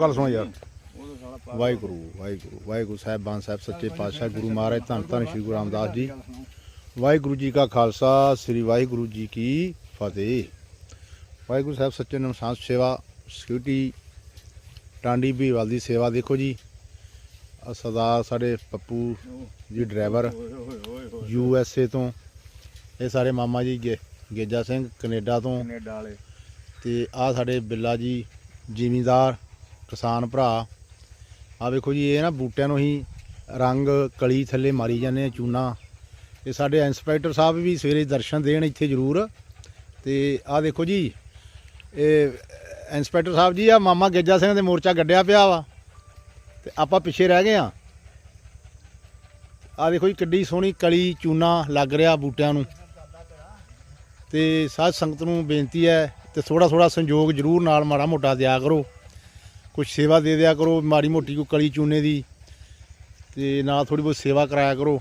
ਗੱਲ ਸੁਣ ਯਾਰ। ਵਾਹਿਗੁਰੂ ਵਾਹਿਗੁਰੂ ਵਾਹਿਗੁਰੂ ਸਾਹਿਬਾਨ ਸਾਹਿਬ ਸੱਚੇ ਪਾਤਸ਼ਾਹ ਗੁਰੂ ਮਹਾਰਾਜ ਧੰਨ ਧੰਨ ਸ੍ਰੀ ਗੁਰੂ ਰਾਮਦਾਸ ਜੀ। ਵਾਹਿਗੁਰੂ ਜੀ ਕਾ ਖਾਲਸਾ ਸ੍ਰੀ ਵਾਹਿਗੁਰੂ ਜੀ ਕੀ ਫਤਿਹ। ਵਾਹਿਗੁਰੂ ਸਾਹਿਬ ਸੱਚੇ ਨਮਸਾਨ ਸੇਵਾ ਸਿਕਿਉਰਿਟੀ ਟਾਂਡੀ ਬੀਵਾਲ ਦੀ ਸੇਵਾ ਦੇਖੋ ਜੀ। ਸਰਦਾਰ ਸਾਡੇ ਪੱਪੂ ਜੀ ਡਰਾਈਵਰ ਯੂ ਐਸ ਏ ਤੋਂ। ਇਹ ਸਾਰੇ ਮਾਮਾ ਜੀ ਗੇਜਾ ਸਿੰਘ ਕੈਨੇਡਾ ਤੋਂ। ਕੈਨੇਡਾ ਵਾਲੇ। ਤੇ ਆ ਸਾਡੇ ਬਿੱਲਾ ਜੀ ਜ਼ਿਮੀਂਦਾਰ ਕਿਸਾਨ ਭਰਾ ਆ ਵੇਖੋ ਜੀ, ਇਹ ਨਾ ਬੂਟਿਆਂ ਨੂੰ ਹੀ ਰੰਗ ਕਲੀ ਥੱਲੇ ਮਾਰੀ ਜਾਂਦੇ ਆ ਚੂਨਾ। ਤੇ ਸਾਡੇ ਇੰਸਪੈਕਟਰ ਸਾਹਿਬ ਵੀ ਸਵੇਰੇ ਦਰਸ਼ਨ ਦੇਣ ਇੱਥੇ ਜ਼ਰੂਰ। ਤੇ ਆ ਦੇਖੋ ਜੀ, ਇਹ ਇੰਸਪੈਕਟਰ ਸਾਹਿਬ ਜੀ ਆ ਮਾਮਾ ਗੇਜਾ ਸਿੰਘ ਦੇ ਮੋਰਚਾ ਗੱਡਿਆ ਪਿਆ ਵਾ। ਤੇ ਆਪਾਂ ਪਿੱਛੇ ਰਹਿ ਗਏ ਆ ਆ ਦੇਖੋ ਜੀ, ਕਿੱਡੀ ਸੋਹਣੀ ਕਲੀ ਚੂਨਾ ਲੱਗ ਰਿਹਾ ਬੂਟਿਆਂ ਨੂੰ। ਤੇ ਸਾਧ ਸੰਗਤ ਨੂੰ ਬੇਨਤੀ ਹੈ ਤੇ ਥੋੜਾ ਥੋੜਾ ਸੰਯੋਗ ਜ਼ਰੂਰ ਨਾਲ ਮਾੜਾ ਮੋਟਾ ਦਿਆ ਕਰੋ। ਕੁਝ ਸੇਵਾ ਦੇ ਦਿਆ ਕਰੋ, ਮਾੜੀ ਮੋਟੀ ਕੋਈ ਕਲੀ ਚੂਨੇ ਦੀ ਤੇ ਨਾਲ ਥੋੜੀ ਬਹੁਤ ਸੇਵਾ ਕਰਾਇਆ ਕਰੋ।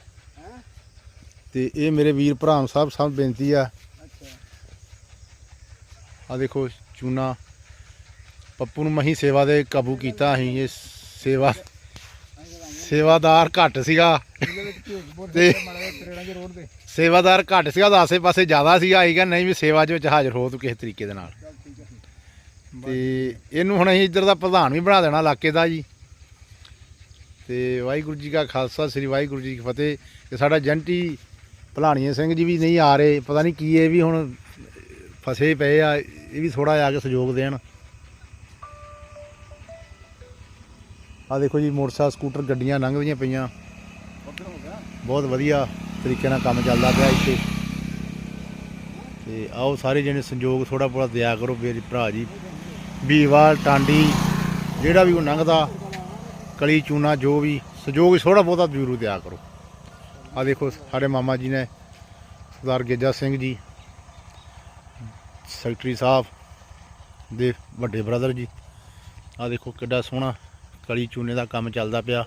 ਤੇ ਇਹ ਮੇਰੇ ਵੀਰ ਭਰਾਮ ਸਾਹਿਬ ਸਭ ਬੇਨਤੀ ਆ। ਆ ਦੇਖੋ ਚੂਨਾ। ਪੱਪੂ ਨੂੰ ਮਹੀ ਸੇਵਾ ਦੇ ਕਾਬੂ ਕੀਤਾ ਅਸੀਂ, ਇਹ ਸੇਵਾ ਸੇਵਾਦਾਰ ਘੱਟ ਸੀਗਾ। ਤੇ ਸੇਵਾਦਾਰ ਘੱਟ ਸੀਗਾ ਉਹਦਾ ਆਸੇ ਪਾਸੇ ਜ਼ਿਆਦਾ ਸੀਗਾ। ਆਈਗਾ ਨਹੀਂ ਵੀ ਸੇਵਾ ਦੇ ਵਿੱਚ ਹਾਜ਼ਰ ਹੋ ਤੂੰ ਕਿਸੇ ਤਰੀਕੇ ਦੇ ਨਾਲ। ਤੇ ਇਹਨੂੰ ਹੁਣ ਅਸੀਂ ਇੱਧਰ ਦਾ ਪ੍ਰਧਾਨ ਵੀ ਬਣਾ ਦੇਣਾ ਇਲਾਕੇ ਦਾ ਜੀ। ਤੇ ਵਾਹਿਗੁਰੂ ਜੀ ਕਾ ਖਾਲਸਾ, ਸ੍ਰੀ ਵਾਹਿਗੁਰੂ ਜੀ ਕੀ ਫਤਿਹ। ਤੇ ਸਾਡਾ ਜੰਟੀ ਭਲਾਣੀਏ ਸਿੰਘ ਜੀ ਵੀ ਨਹੀਂ ਆ ਰਹੇ। ਪਤਾ ਨਹੀਂ ਕੀ ਇਹ ਵੀ ਹੁਣ ਫਸੇ ਪਏ ਆ, ਇਹ ਵੀ ਥੋੜਾ ਆ ਕੇ ਸਹਿਯੋਗ ਦੇਣ। ਆ ਦੇਖੋ ਜੀ, ਮੋਟਰਸਾਈਕਲ, ਸਕੂਟਰ, ਗੱਡੀਆਂ ਲੰਘਦੀਆਂ ਪਈਆਂ। ਬਹੁਤ ਵਧੀਆ ਤਰੀਕੇ ਨਾਲ ਕੰਮ ਚੱਲਦਾ ਪਿਆ ਇੱਥੇ। ਤੇ ਆਓ ਸਾਰੇ ਜਣੇ ਸੰਯੋਗ ਥੋੜਾ ਬਹੁਤਾ ਦਿਆ ਕਰੋ ਮੇਰੇ ਭਰਾ ਜੀ। ਬੀਵਾਲ ਟਾਂਡੀ, ਜਿਹੜਾ ਵੀ ਉਹ ਲੰਘਦਾ, ਕਲੀ, ਚੂਨਾ, ਜੋ ਵੀ, ਸਹਿਯੋਗ ਥੋੜਾ ਬਹੁਤਾ ਜ਼ਰੂਰ ਦਿਆ ਕਰੋ। ਆ ਦੇਖੋ, ਸਾਡੇ ਮਾਮਾ ਜੀ ਨੇ, ਸਰਦਾਰ ਗੇਜਾ ਸਿੰਘ ਜੀ, ਸੈਕਟਰੀ ਸਾਹਿਬ ਦੇ ਵੱਡੇ ਬ੍ਰਦਰ ਜੀ। ਆ ਦੇਖੋ ਕਿੱਡਾ ਸੋਹਣਾ ਕਲੀ, ਚੂਨੇ ਦਾ ਕੰਮ ਚੱਲਦਾ ਪਿਆ।